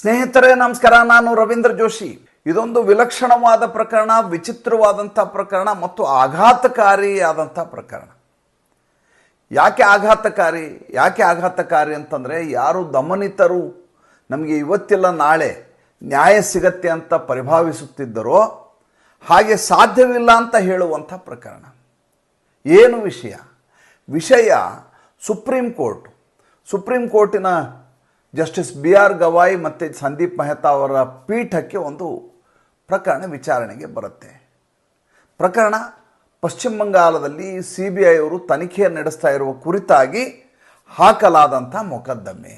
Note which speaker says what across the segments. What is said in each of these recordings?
Speaker 1: ಸ್ನೇಹಿತರೇ, ನಮಸ್ಕಾರ. ನಾನು ರವೀಂದ್ರ ಜೋಶಿ. ಇದೊಂದು ವಿಲಕ್ಷಣವಾದ ಪ್ರಕರಣ ವಿಚಿತ್ರವಾದಂಥ ಪ್ರಕರಣ ಮತ್ತು ಆಘಾತಕಾರಿಯಾದಂಥ ಪ್ರಕರಣ. ಯಾಕೆ ಆಘಾತಕಾರಿ? ಯಾಕೆ ಆಘಾತಕಾರಿ ಅಂತಂದರೆ, ಯಾರು ದಮನಿತರು ನಮಗೆ ಇವತ್ತಿಲ್ಲ, ನಾಳೆ ನ್ಯಾಯ ಸಿಗತ್ತೆ ಅಂತ ಪರಿಭಾವಿಸುತ್ತಿದ್ದರೋ, ಹಾಗೆ ಸಾಧ್ಯವಿಲ್ಲ ಅಂತ ಹೇಳುವಂಥ ಪ್ರಕರಣ. ಏನು ವಿಷಯ? ವಿಷಯ ಸುಪ್ರೀಂ ಕೋರ್ಟ್. ಸುಪ್ರೀಂ ಕೋರ್ಟಿನ ಜಸ್ಟಿಸ್ ಬಿ ಆರ್ ಗವಾಯಿ ಮತ್ತು ಸಂದೀಪ್ ಮೆಹ್ತಾ ಅವರ ಪೀಠಕ್ಕೆ ಒಂದು ಪ್ರಕರಣ ವಿಚಾರಣೆಗೆ ಬರುತ್ತೆ. ಪ್ರಕರಣ ಪಶ್ಚಿಮ ಬಂಗಾಳದಲ್ಲಿ ಸಿ ಬಿ ಐ ಅವರು ತನಿಖೆ ನಡೆಸ್ತಾ ಇರುವ ಕುರಿತಾಗಿ ಹಾಕಲಾದಂಥ ಮೊಕದ್ದಮೆ.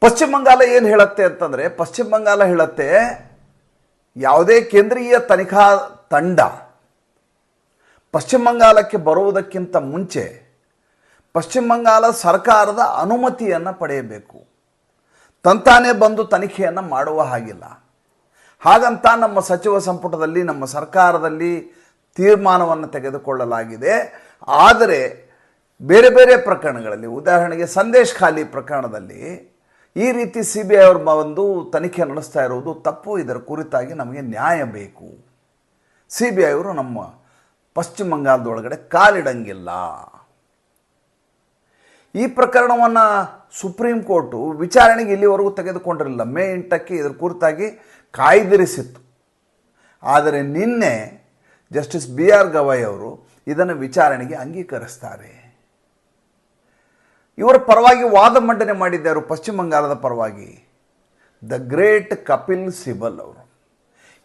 Speaker 1: ಪಶ್ಚಿಮ ಬಂಗಾಲ ಏನು ಹೇಳುತ್ತೆ ಅಂತಂದರೆ, ಪಶ್ಚಿಮ ಬಂಗಾಲ ಹೇಳುತ್ತೆ, ಯಾವುದೇ ಕೇಂದ್ರೀಯ ತನಿಖಾ ತಂಡ ಪಶ್ಚಿಮ ಬಂಗಾಲಕ್ಕೆ ಬರುವುದಕ್ಕಿಂತ ಮುಂಚೆ ಪಶ್ಚಿಮ ಬಂಗಾಲ ಸರ್ಕಾರದ ಅನುಮತಿಯನ್ನು ಪಡೆಯಬೇಕು. ತಂತಾನೇ ಬಂದು ತನಿಖೆಯನ್ನು ಮಾಡುವ ಹಾಗಿಲ್ಲ. ಹಾಗಂತ ನಮ್ಮ ಸಚಿವ ಸಂಪುಟದಲ್ಲಿ, ನಮ್ಮ ಸರ್ಕಾರದಲ್ಲಿ ತೀರ್ಮಾನವನ್ನು ತೆಗೆದುಕೊಳ್ಳಲಾಗಿದೆ. ಆದರೆ ಬೇರೆ ಬೇರೆ ಪ್ರಕರಣಗಳಲ್ಲಿ, ಉದಾಹರಣೆಗೆ ಸಂದೇಶ್ ಖಾಲಿ ಪ್ರಕರಣದಲ್ಲಿ ಈ ರೀತಿ ಸಿ ಬಿ ಐ ಅವರು ಬಂದು ತನಿಖೆ ನಡೆಸ್ತಾ ಇರುವುದು ತಪ್ಪು. ಇದರ ಕುರಿತಾಗಿ ನಮಗೆ ನ್ಯಾಯ ಬೇಕು. ಸಿ ಬಿ ಐ ಅವರು ನಮ್ಮ ಪಶ್ಚಿಮ ಬಂಗಾಳದೊಳಗಡೆ ಕಾಲಿಡಂಗಿಲ್ಲ. ಈ ಪ್ರಕರಣವನ್ನು ಸುಪ್ರೀಂ ಕೋರ್ಟು ವಿಚಾರಣೆಗೆ ಇಲ್ಲಿವರೆಗೂ ತೆಗೆದುಕೊಂಡಿರಲಿಲ್ಲ. ಮೇ ಎಂಟಕ್ಕೆ ಇದರ ಕುರಿತಾಗಿ ಕಾಯ್ದಿರಿಸಿತ್ತು. ಆದರೆ ನಿನ್ನೆ ಜಸ್ಟಿಸ್ ಬಿ ಆರ್ ಗವಾಯ್ ಅವರು ಇದನ್ನು ವಿಚಾರಣೆಗೆ ಅಂಗೀಕರಿಸ್ತಾರೆ. ಇವರ ಪರವಾಗಿ ವಾದ ಮಂಡನೆ ಮಾಡಿದ್ದರು ಪಶ್ಚಿಮ ಬಂಗಾಳದ ಪರವಾಗಿ. ದ ಗ್ರೇಟ್ ಕಪಿಲ್ ಸಿಬಲ್ ಅವರು.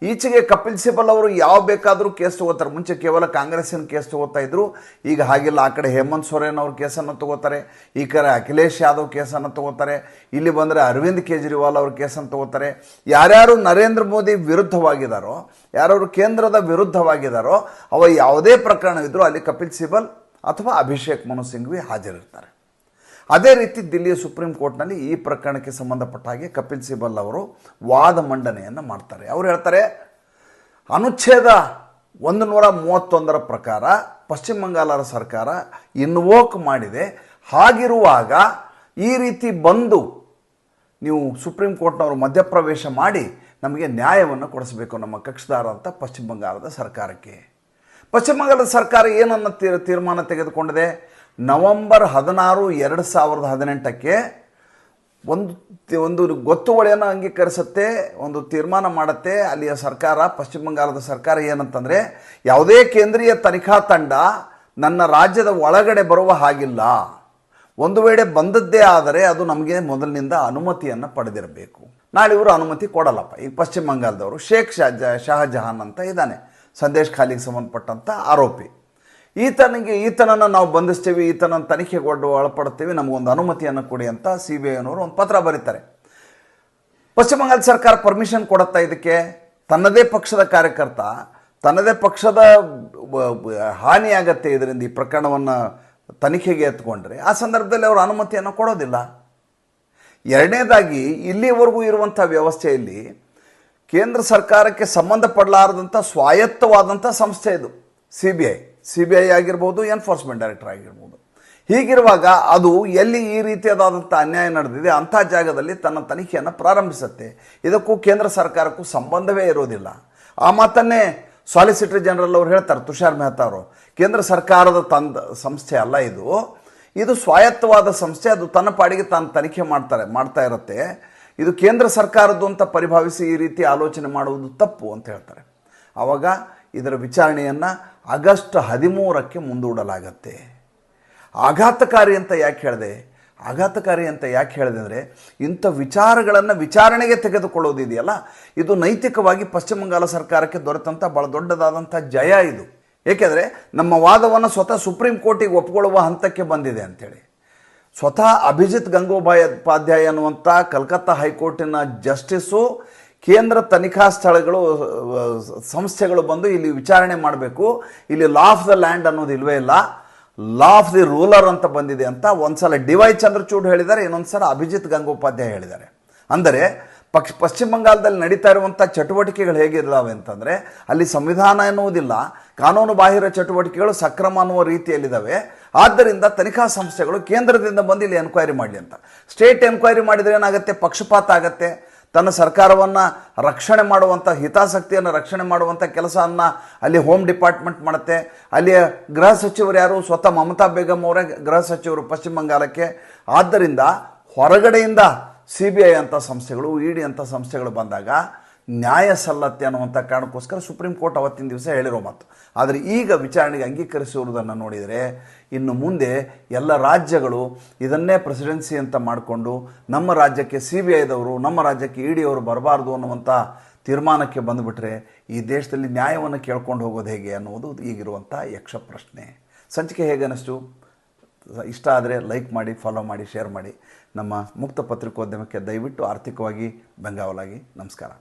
Speaker 1: ಈಚೆಗೆ ಕಪಿಲ್ ಸಿಬಲ್ ಅವರು ಯಾವ ಬೇಕಾದರೂ ಕೇಸ್ ತಗೋತಾರೆ. ಮುಂಚೆ ಕೇವಲ ಕಾಂಗ್ರೆಸ್ಸಿನ ಕೇಸ್ ತಗೋತಾ ಇದ್ರು. ಈಗ ಹಾಗಿಲ್ಲ, ಆ ಕಡೆ ಹೇಮಂತ್ ಸೊರೇನ್ ಅವ್ರ ಕೇಸನ್ನು ತಗೋತಾರೆ. ಈ ಕಡೆ ಅಖಿಲೇಶ್ ಯಾದವ್ ಕೇಸನ್ನು ತಗೋತಾರೆ. ಇಲ್ಲಿ ಬಂದರೆ ಅರವಿಂದ್ ಕೇಜ್ರಿವಾಲ್ ಅವ್ರ ಕೇಸನ್ನು ತಗೋತಾರೆ. ಯಾರ್ಯಾರು ನರೇಂದ್ರ ಮೋದಿ ವಿರುದ್ಧವಾಗಿದ್ದಾರೋ ಯಾರ್ಯಾರು ಕೇಂದ್ರದ ವಿರುದ್ಧವಾಗಿದ್ದಾರೋ ಅವ ಯಾವುದೇ ಪ್ರಕರಣವಿದ್ದರೂ ಅಲ್ಲಿ ಕಪಿಲ್ ಸಿಬಲ್ ಅಥವಾ ಅಭಿಷೇಕ್ ಮನು ಸಿಂಘ್ವಿ ಹಾಜರಿರ್ತಾರೆ. ಅದೇ ರೀತಿ ದಿಲ್ಲಿಯ ಸುಪ್ರೀಂ ಕೋರ್ಟ್ನಲ್ಲಿ ಈ ಪ್ರಕರಣಕ್ಕೆ ಸಂಬಂಧಪಟ್ಟ ಹಾಗೆ ಕಪಿಲ್ ಸಿಬಲ್ ಅವರು ವಾದ ಮಂಡನೆಯನ್ನು ಮಾಡ್ತಾರೆ. ಅವರು ಹೇಳ್ತಾರೆ, ಅನುಚ್ಛೇದ ಒಂದು ನೂರ ಮೂವತ್ತೊಂದರ ಪ್ರಕಾರ ಪಶ್ಚಿಮ ಬಂಗಾಳ ಸರ್ಕಾರ ಇನ್ವೋಕ್ ಮಾಡಿದೆ. ಹಾಗಿರುವಾಗ ಈ ರೀತಿ ಬಂದು ನೀವು ಸುಪ್ರೀಂ ಕೋರ್ಟ್ನವರು ಮಧ್ಯಪ್ರವೇಶ ಮಾಡಿ ನಮಗೆ ನ್ಯಾಯವನ್ನು ಕೊಡಿಸಬೇಕು ನಮ್ಮ ಕಕ್ಷದಾರ ಅಂತ ಪಶ್ಚಿಮ ಬಂಗಾಳದ ಸರ್ಕಾರಕ್ಕೆ. ಪಶ್ಚಿಮ ಬಂಗಾಳದ ಸರ್ಕಾರ ಏನನ್ನು ತೀರ್ ತೀರ್ಮಾನ ತೆಗೆದುಕೊಂಡಿದೆ? ನವೆಂಬರ್ ಹದಿನಾರು ಎರಡು ಸಾವಿರದ ಹದಿನೆಂಟಕ್ಕೆ ಒಂದು ಒಂದು ಗೊತ್ತುವಳಿಯನ್ನು ಅಂಗೀಕರಿಸುತ್ತೆ, ಒಂದು ತೀರ್ಮಾನ ಮಾಡುತ್ತೆ. ಅಲ್ಲಿಯ ಸರ್ಕಾರ, ಪಶ್ಚಿಮ ಬಂಗಾಳದ ಸರ್ಕಾರ ಏನಂತಂದರೆ, ಯಾವುದೇ ಕೇಂದ್ರೀಯ ತನಿಖಾ ತಂಡ ನನ್ನ ರಾಜ್ಯದ ಒಳಗಡೆ ಬರುವ ಹಾಗಿಲ್ಲ. ಒಂದು ವೇಳೆ ಬಂದದ್ದೇ ಆದರೆ ಅದು ನಮಗೆ ಮೊದಲಿನಿಂದ ಅನುಮತಿಯನ್ನು ಪಡೆದಿರಬೇಕು. ನಾಳೆ ಇವರು ಅನುಮತಿ ಕೊಡಲ್ಲಪ್ಪ. ಈಗ ಪಶ್ಚಿಮ ಬಂಗಾಳದವರು ಶೇಖ್ ಶಾಜ ಶಹಜಹಾನ್ ಅಂತ ಇದ್ದಾನೆ. ಸಂದೇಶ್ ಖಾಲಿಗೆ ಸಂಬಂಧಪಟ್ಟಂಥ ಆರೋಪಿ. ಈತನಿಗೆ ಈತನನ್ನು ನಾವು ಬಂಧಿಸ್ತೀವಿ ಈತನ ತನಿಖೆಗೆ ಒಡ್ಡು ಒಳಪಡ್ತೀವಿ ನಮಗೊಂದು ಅನುಮತಿಯನ್ನು ಕೊಡಿ ಅಂತ ಸಿ ಬಿ ಐನವರು ಒಂದು ಪತ್ರ ಬರೀತಾರೆ. ಪಶ್ಚಿಮ ಬಂಗಾಳ ಸರ್ಕಾರ ಪರ್ಮಿಷನ್ ಕೊಡುತ್ತಾ ಇದಕ್ಕೆ? ತನ್ನದೇ ಪಕ್ಷದ ಕಾರ್ಯಕರ್ತ, ತನ್ನದೇ ಪಕ್ಷದ ಹಾನಿಯಾಗತ್ತೆ ಇದರಿಂದ ಈ ಪ್ರಕರಣವನ್ನು ತನಿಖೆಗೆ ಎತ್ಕೊಂಡ್ರೆ, ಆ ಸಂದರ್ಭದಲ್ಲಿ ಅವರು ಅನುಮತಿಯನ್ನು ಕೊಡೋದಿಲ್ಲ. ಎರಡನೇದಾಗಿ, ಇಲ್ಲಿವರೆಗೂ ಇರುವಂಥ ವ್ಯವಸ್ಥೆಯಲ್ಲಿ ಕೇಂದ್ರ ಸರ್ಕಾರಕ್ಕೆ ಸಂಬಂಧಪಡಲಾರದಂಥ ಸ್ವಾಯತ್ತವಾದಂಥ ಸಂಸ್ಥೆ ಇದು, C B I. C B I ಆಗಿರ್ಬೋದು, ಎನ್ಫೋರ್ಸ್ಮೆಂಟ್ ಡೈರೆಕ್ಟರ್ ಆಗಿರ್ಬೋದು. ಹೀಗಿರುವಾಗ ಅದು ಎಲ್ಲಿ ಈ ರೀತಿಯಾದಂಥ ಅನ್ಯಾಯ ನಡೆದಿದೆ, ಅಂಥ ಜಾಗದಲ್ಲಿ ತನ್ನ ತನಿಖೆಯನ್ನು ಪ್ರಾರಂಭಿಸುತ್ತೆ. ಇದಕ್ಕೂ ಕೇಂದ್ರ ಸರ್ಕಾರಕ್ಕೂ ಸಂಬಂಧವೇ ಇರೋದಿಲ್ಲ. ಆ ಮಾತನ್ನೇ ಸಾಲಿಸಿಟರ್ ಜನರಲ್ ಅವರು ಹೇಳ್ತಾರೆ, ತುಷಾರ್ ಮೆಹ್ತಾ ಅವರು. ಕೇಂದ್ರ ಸರ್ಕಾರದ ತಂದ ಸಂಸ್ಥೆ ಅಲ್ಲ ಇದು. ಇದು ಸ್ವಾಯತ್ತವಾದ ಸಂಸ್ಥೆ, ಅದು ತನ್ನ ಪಾಡಿಗೆ ತಾನು ತನಿಖೆ ಮಾಡ್ತಾರೆ, ಮಾಡ್ತಾ ಇರುತ್ತೆ. ಇದು ಕೇಂದ್ರ ಸರ್ಕಾರದ್ದು ಅಂತ ಪರಿಭಾವಿಸಿ ಈ ರೀತಿ ಆಲೋಚನೆ ಮಾಡುವುದು ತಪ್ಪು ಅಂತ ಹೇಳ್ತಾರೆ. ಆವಾಗ ಇದರ ವಿಚಾರಣೆಯನ್ನು ಆಗಸ್ಟ್ ಹದಿಮೂರಕ್ಕೆ ಮುಂದೂಡಲಾಗತ್ತೆ. ಆಘಾತಕಾರಿ ಅಂತ ಯಾಕೆ ಹೇಳಿದೆ? ಆಘಾತಕಾರಿ ಅಂತ ಯಾಕೆ ಹೇಳಿದೆ ಅಂದರೆ, ಇಂಥ ವಿಚಾರಗಳನ್ನು ವಿಚಾರಣೆಗೆ ತೆಗೆದುಕೊಳ್ಳೋದಿದೆಯಲ್ಲ ಇದು ನೈತಿಕವಾಗಿ ಪಶ್ಚಿಮ ಬಂಗಾಳ ಸರ್ಕಾರಕ್ಕೆ ದೊರೆತಂಥ ಭಾಳ ದೊಡ್ಡದಾದಂಥ ಜಯ ಇದು. ಏಕೆಂದರೆ, ನಮ್ಮ ವಾದವನ್ನು ಸ್ವತಃ ಸುಪ್ರೀಂ ಕೋರ್ಟಿಗೆ ಒಪ್ಪಿಕೊಳ್ಳುವ ಹಂತಕ್ಕೆ ಬಂದಿದೆ ಅಂಥೇಳಿ ಸ್ವತಃ ಅಭಿಜಿತ್ ಗಂಗೋಬಾಯ್ ಉಪಾಧ್ಯಾಯ ಅನ್ನುವಂಥ ಕಲ್ಕತ್ತಾ ಹೈಕೋರ್ಟಿನ ಜಸ್ಟಿಸ್ಸು ಕೇಂದ್ರ ತನಿಖಾ ಸ್ಥಳಗಳು, ಸಂಸ್ಥೆಗಳು ಬಂದು ಇಲ್ಲಿ ವಿಚಾರಣೆ ಮಾಡಬೇಕು. ಇಲ್ಲಿ ಲಾ ಆಫ್ ದ ಲ್ಯಾಂಡ್ ಅನ್ನೋದು ಇಲ್ವೇ ಇಲ್ಲ. ಲಾ ಆಫ್ ದಿ ರೂಲರ್ ಅಂತ ಬಂದಿದೆ ಅಂತ ಒಂದ್ಸಲ ಡಿ ವೈ ಚಂದ್ರಚೂಡ್ ಹೇಳಿದ್ದಾರೆ, ಇನ್ನೊಂದ್ಸಲ ಅಭಿಜಿತ್ ಗಂಗೋಪಾಧ್ಯಾಯ ಹೇಳಿದ್ದಾರೆ. ಅಂದರೆ, ಪಕ್ಷ, ಪಶ್ಚಿಮ ಬಂಗಾಲದಲ್ಲಿ ನಡೀತಾ ಇರುವಂಥ ಚಟುವಟಿಕೆಗಳು ಹೇಗಿದ್ದಾವೆ ಅಂತಂದರೆ, ಅಲ್ಲಿ ಸಂವಿಧಾನ ಎನ್ನುವುದಿಲ್ಲ. ಕಾನೂನು ಬಾಹಿರ ಚಟುವಟಿಕೆಗಳು ಸಕ್ರಮ ಅನ್ನುವ ರೀತಿಯಲ್ಲಿದ್ದಾವೆ. ಆದ್ದರಿಂದ ತನಿಖಾ ಸಂಸ್ಥೆಗಳು ಕೇಂದ್ರದಿಂದ ಬಂದು ಇಲ್ಲಿ ಎನ್ಕ್ವೈರಿ ಮಾಡಲಿ ಅಂತ. ಸ್ಟೇಟ್ ಎನ್ಕ್ವೈರಿ ಮಾಡಿದರೆ ಏನಾಗುತ್ತೆ? ಪಕ್ಷಪಾತ ಆಗತ್ತೆ. ತನ್ನ ಸರ್ಕಾರವನ್ನು ರಕ್ಷಣೆ ಮಾಡುವಂಥ ಹಿತಾಸಕ್ತಿಯನ್ನು ರಕ್ಷಣೆ ಮಾಡುವಂಥ ಕೆಲಸವನ್ನು ಅಲ್ಲಿ ಹೋಮ್ ಡಿಪಾರ್ಟ್ಮೆಂಟ್ ಮಾಡುತ್ತೆ. ಅಲ್ಲಿಯ ಗೃಹ ಸಚಿವರು ಯಾರು? ಸ್ವತಃ ಮಮತಾ ಬೇಗಂ ಅವರೇ ಗೃಹ ಸಚಿವರು ಪಶ್ಚಿಮ ಬಂಗಾಳಕ್ಕೆ. ಆದ್ದರಿಂದ ಹೊರಗಡೆಯಿಂದ ಸಿ ಬಿ ಐ ಅಂಥ ಸಂಸ್ಥೆಗಳು ಇ ಡಿ ಅಂಥ ಸಂಸ್ಥೆಗಳು ಬಂದಾಗ ನ್ಯಾಯ ಸಲ್ಲತ್ತೆ ಅನ್ನುವಂಥ ಕಾರಣಕ್ಕೋಸ್ಕರ ಸುಪ್ರೀಂ ಕೋರ್ಟ್ ಅವತ್ತಿನ ದಿವಸ ಹೇಳಿರೋ ಮಾತು. ಆದರೆ ಈಗ ವಿಚಾರಣೆಗೆ ಅಂಗೀಕರಿಸಿರುವುದನ್ನು ನೋಡಿದರೆ ಇನ್ನು ಮುಂದೆ ಎಲ್ಲ ರಾಜ್ಯಗಳು ಇದನ್ನೇ ಪ್ರೆಸಿಡೆನ್ಸಿ ಅಂತ ಮಾಡಿಕೊಂಡು ನಮ್ಮ ರಾಜ್ಯಕ್ಕೆ ಸಿ ಬಿ ಐದವರು, ನಮ್ಮ ರಾಜ್ಯಕ್ಕೆ ಇ ಡಿ ಅವರು ಬರಬಾರ್ದು ಅನ್ನುವಂಥ ತೀರ್ಮಾನಕ್ಕೆ ಬಂದುಬಿಟ್ರೆ ಈ ದೇಶದಲ್ಲಿ ನ್ಯಾಯವನ್ನು ಕೇಳ್ಕೊಂಡು ಹೋಗೋದು ಹೇಗೆ ಅನ್ನುವುದು ಈಗಿರುವಂಥ ಯಕ್ಷ ಪ್ರಶ್ನೆ. ಸಂಚಿಕೆ ಹೇಗೆ ಅನ್ನಿಸ್ತು? ಇಷ್ಟ ಆದರೆ ಲೈಕ್ ಮಾಡಿ ಫಾಲೋ ಮಾಡಿ ಶೇರ್ ಮಾಡಿ. ನಮ್ಮ ಮುಕ್ತ ಪತ್ರಿಕೋದ್ಯಮಕ್ಕೆ ದಯವಿಟ್ಟು ಆರ್ಥಿಕವಾಗಿ ಬೆಂಗಾವಲಾಗಿ. ನಮಸ್ಕಾರ.